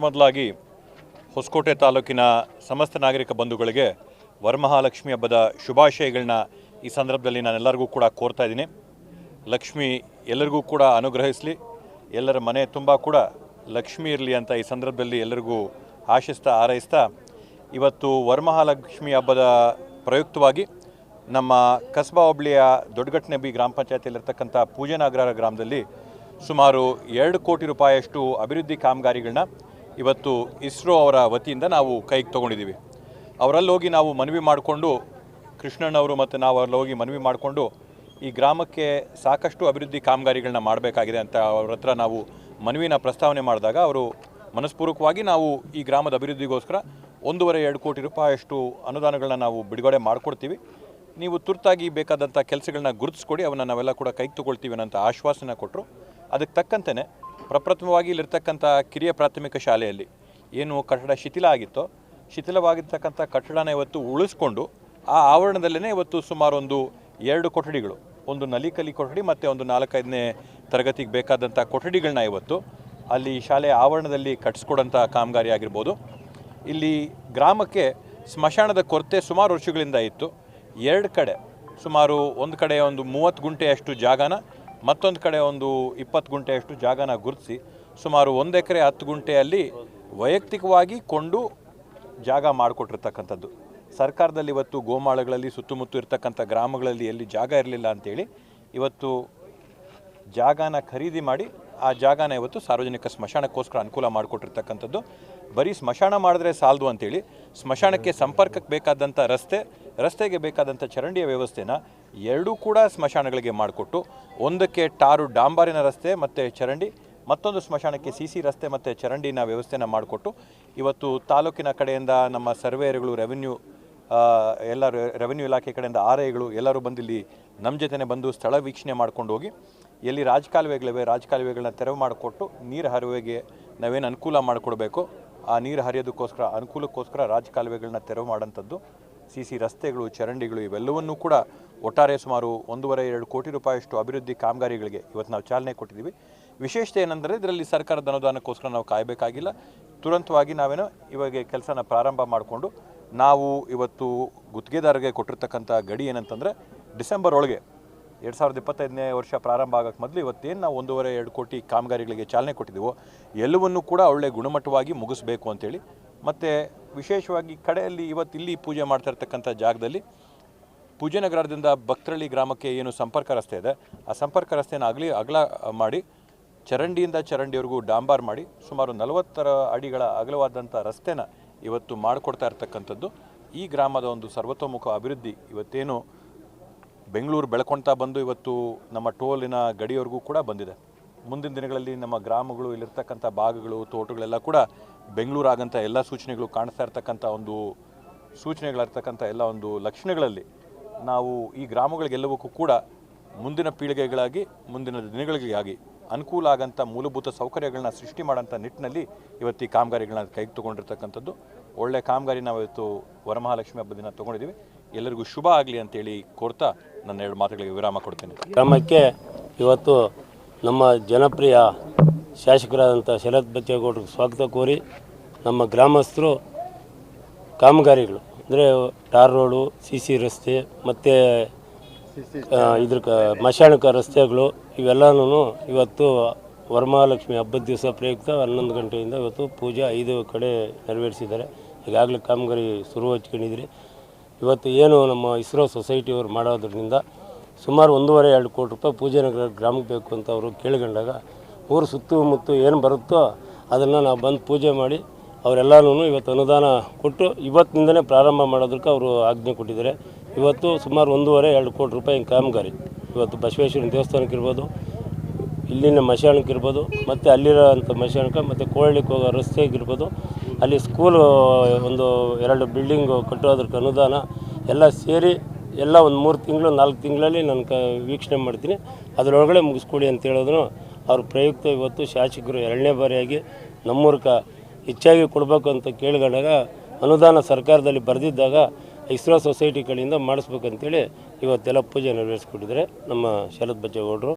ಮೊದಲಾಗಿ ಹೊಸಕೋಟೆ ತಾಲೂಕಿನ ಸಮಸ್ತ ನಾಗರಿಕ ಬಂಧುಗಳಿಗೆ ವರಮಹಾಲಕ್ಷ್ಮಿ ಹಬ್ಬದ ಶುಭಾಶಯಗಳನ್ನ ಈ ಸಂದರ್ಭದಲ್ಲಿ ನಾನೆಲ್ಲರಿಗೂ ಕೂಡ ಕೋರ್ತಾ ಇದ್ದೀನಿ. ಲಕ್ಷ್ಮಿ ಎಲ್ಲರಿಗೂ ಕೂಡ ಅನುಗ್ರಹಿಸಲಿ. ಎಲ್ಲರ ಮನೆ ತುಂಬ ಕೂಡ ಲಕ್ಷ್ಮಿ ಇರಲಿ ಅಂತ ಈ ಸಂದರ್ಭದಲ್ಲಿ ಎಲ್ಲರಿಗೂ ಆಶಿಸ್ತಾ, ಹಾರೈಸ್ತಾ, ಇವತ್ತು ವರಮಹಾಲಕ್ಷ್ಮಿ ಹಬ್ಬದ ಪ್ರಯುಕ್ತವಾಗಿ ನಮ್ಮ ಕಸ್ಬಾ ಹೋಬಳಿಯ ದೊಡ್ಡಗಟ್ಟನೆ ಬಿ ಗ್ರಾಮ ಪಂಚಾಯತಿಯಲ್ಲಿರ್ತಕ್ಕಂಥ ಪೂಜನಾಗ್ರಹ ಗ್ರಾಮದಲ್ಲಿ ಸುಮಾರು ಎರಡು ಕೋಟಿ ರೂಪಾಯಿಯಷ್ಟು ಅಭಿವೃದ್ಧಿ ಕಾಮಗಾರಿಗಳನ್ನ ಇವತ್ತು ಇಸ್ರೋ ಅವರ ವತಿಯಿಂದ ನಾವು ಕೈಗೆ ತೊಗೊಂಡಿದ್ದೀವಿ. ಅವರಲ್ಲಿ ಹೋಗಿ ನಾವು ಮನವಿ ಮಾಡಿಕೊಂಡು ಕೃಷ್ಣಣ್ಣವರು ಮತ್ತು ನಾವು ಅಲ್ಲಿ ಹೋಗಿ ಮನವಿ ಮಾಡಿಕೊಂಡು ಈ ಗ್ರಾಮಕ್ಕೆ ಸಾಕಷ್ಟು ಅಭಿವೃದ್ಧಿ ಕಾಮಗಾರಿಗಳನ್ನ ಮಾಡಬೇಕಾಗಿದೆ ಅಂತ ಅವ್ರ ಹತ್ರ ನಾವು ಮನವಿನ ಪ್ರಸ್ತಾವನೆ ಮಾಡಿದಾಗ ಅವರು ಮನಸ್ಪೂರ್ವಕವಾಗಿ ನಾವು ಈ ಗ್ರಾಮದ ಅಭಿವೃದ್ಧಿಗೋಸ್ಕರ ಒಂದೂವರೆ ಎರಡು ಕೋಟಿ ರೂಪಾಯಿಯಷ್ಟು ಅನುದಾನಗಳನ್ನ ನಾವು ಬಿಡುಗಡೆ ಮಾಡಿಕೊಡ್ತೀವಿ. ನೀವು ತುರ್ತಾಗಿ ಬೇಕಾದಂಥ ಕೆಲಸಗಳನ್ನ ಗುರುತಿಸ್ಕೊಡಿ, ಅವನ್ನ ನಾವೆಲ್ಲ ಕೂಡ ಕೈಗೆ ತಗೊಳ್ತೀವಿ ಅನ್ನೋಂಥ ಆಶ್ವಾಸನ ಕೊಟ್ಟರು ಅದಕ್ಕೆ ತಕ್ಕಂತೆಯೇ ಪ್ರಪ್ರಥಮವಾಗಿ ಇಲ್ಲಿರ್ತಕ್ಕಂಥ ಕಿರಿಯ ಪ್ರಾಥಮಿಕ ಶಾಲೆಯಲ್ಲಿ ಏನು ಕಟ್ಟಡ ಶಿಥಿಲ ಆಗಿತ್ತೋ, ಶಿಥಿಲವಾಗಿರ್ತಕ್ಕಂಥ ಕಟ್ಟಡನ ಇವತ್ತು ಉಳಿಸ್ಕೊಂಡು ಆ ಆವರಣದಲ್ಲೇ ಇವತ್ತು ಸುಮಾರು ಒಂದು ಎರಡು ಕೊಠಡಿಗಳು, ಒಂದು ನಲಿಕಲಿ ಕೊಠಡಿ ಮತ್ತು ಒಂದು ನಾಲ್ಕೈದನೇ ತರಗತಿಗೆ ಬೇಕಾದಂಥ ಕೊಠಡಿಗಳನ್ನ ಇವತ್ತು ಅಲ್ಲಿ ಶಾಲೆಯ ಆವರಣದಲ್ಲಿ ಕಟ್ಟಿಸ್ಕೊಡೋಂಥ ಕಾಮಗಾರಿ ಆಗಿರ್ಬೋದು. ಇಲ್ಲಿ ಗ್ರಾಮಕ್ಕೆ ಸ್ಮಶಾನದ ಕೊರತೆ ಸುಮಾರು ವರ್ಷಗಳಿಂದ ಇತ್ತು. ಎರಡು ಕಡೆ, ಸುಮಾರು ಒಂದು ಕಡೆ ಒಂದು ಮೂವತ್ತು ಗುಂಟೆಯಷ್ಟು ಜಾಗನ ಮತ್ತೊಂದು ಕಡೆ ಒಂದು ಇಪ್ಪತ್ತು ಗುಂಟೆಯಷ್ಟು ಜಾಗನ ಗುರುತಿಸಿ, ಸುಮಾರು ಒಂದು ಎಕರೆ ಹತ್ತು ಗುಂಟೆಯಲ್ಲಿ ವೈಯಕ್ತಿಕವಾಗಿ ಕೊಂಡು ಜಾಗ ಮಾಡಿಕೊಟ್ಟಿರ್ತಕ್ಕಂಥದ್ದು. ಸರ್ಕಾರದಲ್ಲಿ ಇವತ್ತು ಗೋಮಾಳಗಳಲ್ಲಿ ಸುತ್ತಮುತ್ತ ಇರ್ತಕ್ಕಂಥ ಗ್ರಾಮಗಳಲ್ಲಿ ಎಲ್ಲಿ ಜಾಗ ಇರಲಿಲ್ಲ ಅಂತೇಳಿ ಇವತ್ತು ಜಾಗನ ಖರೀದಿ ಮಾಡಿ ಆ ಜಾಗನ ಇವತ್ತು ಸಾರ್ವಜನಿಕ ಸ್ಮಶಾನಕ್ಕೋಸ್ಕರ ಅನುಕೂಲ ಮಾಡಿಕೊಟ್ಟಿರ್ತಕ್ಕಂಥದ್ದು. ಬರೀ ಸ್ಮಶಾನ ಮಾಡಿದ್ರೆ ಸಾಲದು ಅಂತೇಳಿ, ಸ್ಮಶಾನಕ್ಕೆ ಸಂಪರ್ಕಕ್ಕೆ ಬೇಕಾದಂಥ ರಸ್ತೆ, ರಸ್ತೆಗೆ ಬೇಕಾದಂಥ ಚರಂಡಿಯ ವ್ಯವಸ್ಥೆನ ಎರಡೂ ಕೂಡ ಸ್ಮಶಾನಗಳಿಗೆ ಮಾಡಿಕೊಟ್ಟು, ಒಂದಕ್ಕೆ ಟಾರು ಡಾಂಬಾರಿನ ರಸ್ತೆ ಮತ್ತು ಚರಂಡಿ, ಮತ್ತೊಂದು ಸ್ಮಶಾನಕ್ಕೆ ಸಿ ಸಿ ರಸ್ತೆ ಮತ್ತು ಚರಂಡಿನ ವ್ಯವಸ್ಥೆನ ಮಾಡಿಕೊಟ್ಟು, ಇವತ್ತು ತಾಲೂಕಿನ ಕಡೆಯಿಂದ ನಮ್ಮ ಸರ್ವೇಯರ್ಗಳು ರೆವಿನ್ಯೂ ಎಲ್ಲ ರೆವಿನ್ಯೂ ಇಲಾಖೆ ಕಡೆಯಿಂದ ಆರ್ ಐಗಳು ಎಲ್ಲರೂ ಬಂದು ಇಲ್ಲಿ ನಮ್ಮ ಜೊತೆನೇ ಬಂದು ಸ್ಥಳ ವೀಕ್ಷಣೆ ಮಾಡ್ಕೊಂಡು ಹೋಗಿ, ಎಲ್ಲಿ ರಾಜಕಾಲುವೆಗಳಿವೆ ರಾಜಕಾಲುವೆಗಳನ್ನ ತೆರವು ಮಾಡಿಕೊಟ್ಟು, ನೀರು ಹರಿವೆಗೆ ನಾವೇನು ಅನುಕೂಲ ಮಾಡಿಕೊಡ್ಬೇಕು, ಆ ನೀರು ಹರಿಯೋದಕ್ಕೋಸ್ಕರ, ಅನುಕೂಲಕ್ಕೋಸ್ಕರ ರಾಜಕಾಲುವೆಗಳನ್ನ ತೆರವು ಮಾಡೋಂಥದ್ದು ಸಿ ಸಿ ರಸ್ತೆಗಳು, ಚರಂಡಿಗಳು ಇವೆಲ್ಲವನ್ನೂ ಕೂಡ ಒಟ್ಟಾರೆ ಸುಮಾರು ಒಂದೂವರೆ, ಎರಡು ಕೋಟಿ ರೂಪಾಯಿಯಷ್ಟು ಅಭಿವೃದ್ಧಿ ಕಾಮಗಾರಿಗಳಿಗೆ ಇವತ್ತು ನಾವು ಚಾಲನೆ ಕೊಟ್ಟಿದ್ದೀವಿ. ವಿಶೇಷತೆ ಏನಂದರೆ ಇದರಲ್ಲಿ ಸರ್ಕಾರದ ಅನುದಾನಕ್ಕೋಸ್ಕರ ನಾವು ಕಾಯಬೇಕಾಗಿಲ್ಲ. ತುರಂತವಾಗಿ ನಾವೇನೋ ಇವಾಗ ಕೆಲಸನ ಪ್ರಾರಂಭ ಮಾಡಿಕೊಂಡು ನಾವು ಇವತ್ತು ಗುತ್ತಿಗೆದಾರರಿಗೆ ಕೊಟ್ಟಿರ್ತಕ್ಕಂಥ ಗಡಿ ಏನಂತಂದರೆ ಡಿಸೆಂಬರ್ ಒಳಗೆ ಎರಡು ಸಾವಿರದ ಇಪ್ಪತ್ತೈದನೇ ವರ್ಷ ಪ್ರಾರಂಭ ಆಗೋಕ್ಕೆ ಮೊದಲು ಇವತ್ತೇನು ನಾವು ಒಂದೂವರೆ, ಎರಡು ಕೋಟಿ ಕಾಮಗಾರಿಗಳಿಗೆ ಚಾಲನೆ ಕೊಟ್ಟಿದ್ದೀವೋ ಎಲ್ಲವನ್ನೂ ಕೂಡ ಒಳ್ಳೆ ಗುಣಮಟ್ಟವಾಗಿ ಮುಗಿಸ್ಬೇಕು ಅಂತೇಳಿ ಮತ್ತು ವಿಶೇಷವಾಗಿ ಕಡೆಯಲ್ಲಿ ಇವತ್ತು ಇಲ್ಲಿ ಪೂಜೆ ಮಾಡ್ತಾ ಇರ್ತಕ್ಕಂಥ ಜಾಗದಲ್ಲಿ ಪೂಜೆನಗರದಿಂದ ಭಕ್ತರಳ್ಳಿ ಗ್ರಾಮಕ್ಕೆ ಏನು ಸಂಪರ್ಕ ರಸ್ತೆ ಇದೆ. ಆ ಸಂಪರ್ಕ ರಸ್ತೆಯನ್ನು ಅಗಲಿ ಅಗಲ ಮಾಡಿ, ಚರಂಡಿಯಿಂದ ಚರಂಡಿವರೆಗೂ ಡಾಂಬಾರ್ ಮಾಡಿ, ಸುಮಾರು ನಲವತ್ತರ ಅಡಿಗಳ ಅಗಲವಾದಂಥ ರಸ್ತೆನ ಇವತ್ತು ಮಾಡಿಕೊಡ್ತಾ ಇರ್ತಕ್ಕಂಥದ್ದು. ಈ ಗ್ರಾಮದ ಒಂದು ಸರ್ವತೋಮುಖ ಅಭಿವೃದ್ಧಿ ಇವತ್ತೇನು ಬೆಂಗಳೂರು ಬೆಳ್ಕೊಳ್ತಾ ಬಂದು ಇವತ್ತು ನಮ್ಮ ಟೋಲಿನ ಗಡಿಯವರೆಗೂ ಕೂಡ ಬಂದಿದೆ. ಮುಂದಿನ ದಿನಗಳಲ್ಲಿ ನಮ್ಮ ಗ್ರಾಮಗಳು, ಇಲ್ಲಿರ್ತಕ್ಕಂಥ ಭಾಗಗಳು, ತೋಟಗಳೆಲ್ಲ ಕೂಡ ಬೆಂಗಳೂರು ಆಗಂಥ ಎಲ್ಲ ಸೂಚನೆಗಳು ಕಾಣಿಸ್ತಾ ಇರ್ತಕ್ಕಂಥ ಒಂದು ಸೂಚನೆಗಳಿರ್ತಕ್ಕಂಥ ಎಲ್ಲ ಒಂದು ಲಕ್ಷಣಗಳಲ್ಲಿ ನಾವು ಈ ಗ್ರಾಮಗಳಿಗೆಲ್ಲವಕ್ಕೂ ಕೂಡ ಮುಂದಿನ ಪೀಳಿಗೆಗಳಾಗಿ, ಮುಂದಿನ ದಿನಗಳಿಗಾಗಿ ಅನುಕೂಲ ಆಗಂಥ ಮೂಲಭೂತ ಸೌಕರ್ಯಗಳನ್ನ ಸೃಷ್ಟಿ ಮಾಡೋಂಥ ನಿಟ್ಟಿನಲ್ಲಿ ಇವತ್ತು ಈ ಕಾಮಗಾರಿಗಳನ್ನ ಕೈಗೆ ತೊಗೊಂಡಿರ್ತಕ್ಕಂಥದ್ದು. ಒಳ್ಳೆ ಕಾಮಗಾರಿ ನಾವು ಇವತ್ತು ವರಮಹಾಲಕ್ಷ್ಮಿ ಹಬ್ಬದ ದಿನ ತೊಗೊಂಡಿದ್ದೀವಿ. ಎಲ್ಲರಿಗೂ ಶುಭ ಆಗಲಿ ಅಂತೇಳಿ ಕೋರ್ತಾ ನನ್ನ ಎರಡು ಮಾತುಗಳಿಗೆ ವಿರಾಮ ಕೊಡ್ತೇನೆ. ಕ್ರಮಕ್ಕೆ ಇವತ್ತು ನಮ್ಮ ಜನಪ್ರಿಯ ಶಾಸಕರಾದಂಥ ಶರತ್ ಬಚ್ಚೇಗೌಡರಿಗೆ ಸ್ವಾಗತ ಕೋರಿ ನಮ್ಮ ಗ್ರಾಮಸ್ಥರು, ಕಾಮಗಾರಿಗಳು, ಅಂದರೆ ಟಾರ್ ರೋಡು, ಸಿ ಸಿ ರಸ್ತೆ, ಮತ್ತು ಇದ್ರ ಕ, ಮಶಾಣಕ ರಸ್ತೆಗಳು, ಇವೆಲ್ಲನೂ ಇವತ್ತು ವರಮಹಾಲಕ್ಷ್ಮಿ ಹಬ್ಬದ ದಿವಸ ಪ್ರಯುಕ್ತ ಹನ್ನೊಂದು ಗಂಟೆಯಿಂದ ಇವತ್ತು ಪೂಜೆ ಐದು ಕಡೆ ನೆರವೇರಿಸಿದ್ದಾರೆ. ಈಗಾಗಲೇ ಕಾಮಗಾರಿ ಶುರು ಹಚ್ಕೊಂಡಿದ್ರಿ ಇವತ್ತು ಏನು ನಮ್ಮ ಇಸ್ರೋ ಸೊಸೈಟಿಯವರು ಮಾಡೋದ್ರಿಂದ ಸುಮಾರು ಒಂದೂವರೆ, ಎರಡು ಕೋಟಿ ರೂಪಾಯಿ ಪೂಜೆ ನಗರ ಗ್ರಾಮಕ್ಕೆ ಬೇಕು ಅಂತ ಅವರು ಕೇಳ್ಕೊಂಡಾಗ, ಊರು ಸುತ್ತಮುತ್ತ ಏನು ಬರುತ್ತೋ ಅದನ್ನು ನಾವು ಬಂದು ಪೂಜೆ ಮಾಡಿ ಅವರೆಲ್ಲನೂ ಇವತ್ತು ಅನುದಾನ ಕೊಟ್ಟು ಇವತ್ತಿನಿಂದನೇ ಪ್ರಾರಂಭ ಮಾಡೋದಕ್ಕೆ ಅವರು ಆಜ್ಞೆ ಕೊಟ್ಟಿದ್ದಾರೆ. ಇವತ್ತು ಸುಮಾರು ಒಂದೂವರೆ, ಎರಡು ಕೋಟಿ ರೂಪಾಯಿ ಕಾಮಗಾರಿ. ಇವತ್ತು ಬಸವೇಶ್ವರನ ದೇವಸ್ಥಾನಕ್ಕೆ ಇರ್ಬೋದು, ಇಲ್ಲಿನ ಮಶಾಣಕ್ಕೆ ಇರ್ಬೋದು, ಮತ್ತು ಅಲ್ಲಿರೋಂಥ ಮಶಾಣಕ್ಕೆ, ಮತ್ತು ಕೋಳಿಕ್ಕೆ ಹೋಗೋ ರಸ್ತೆಗಿರ್ಬೋದು ಅಲ್ಲಿ ಸ್ಕೂಲು ಒಂದು ಎರಡು ಬಿಲ್ಡಿಂಗು ಕಟ್ಟೋದಕ್ಕೆ ಅನುದಾನ ಎಲ್ಲ ಸೇರಿ ಎಲ್ಲ ಒಂದು ಮೂರು ತಿಂಗಳು, ನಾಲ್ಕು ತಿಂಗಳಲ್ಲಿ ನಾನು ಕ ವೀಕ್ಷಣೆ ಮಾಡ್ತೀನಿ. ಅದರೊಳಗಡೆ ಮುಗಿಸ್ಕೊಡಿ ಅಂತ ಹೇಳಿದ್ರು. ಅವ್ರ ಪ್ರಯುಕ್ತ ಇವತ್ತು ಶಾಸಕರು ಎರಡನೇ ಬಾರಿಯಾಗಿ ನಮ್ಮೂರ್ಕ ಹೆಚ್ಚಾಗಿ ಕೊಡಬೇಕು ಅಂತ ಕೇಳಿಕೊಂಡಾಗ ಅನುದಾನ ಸರ್ಕಾರದಲ್ಲಿ ಬರೆದಿದ್ದಾಗ ಇಸ್ರೋ ಸೊಸೈಟಿ ಕಡೆಯಿಂದ ಮಾಡಿಸ್ಬೇಕಂತೇಳಿ ಇವತ್ತೆಲ್ಲ ಪೂಜೆ ನೆರವೇರಿಸ್ಕೊಟ್ಟಿದ್ದಾರೆ ನಮ್ಮ ಶರತ್ ಬಚ್ಚೇಗೌಡರು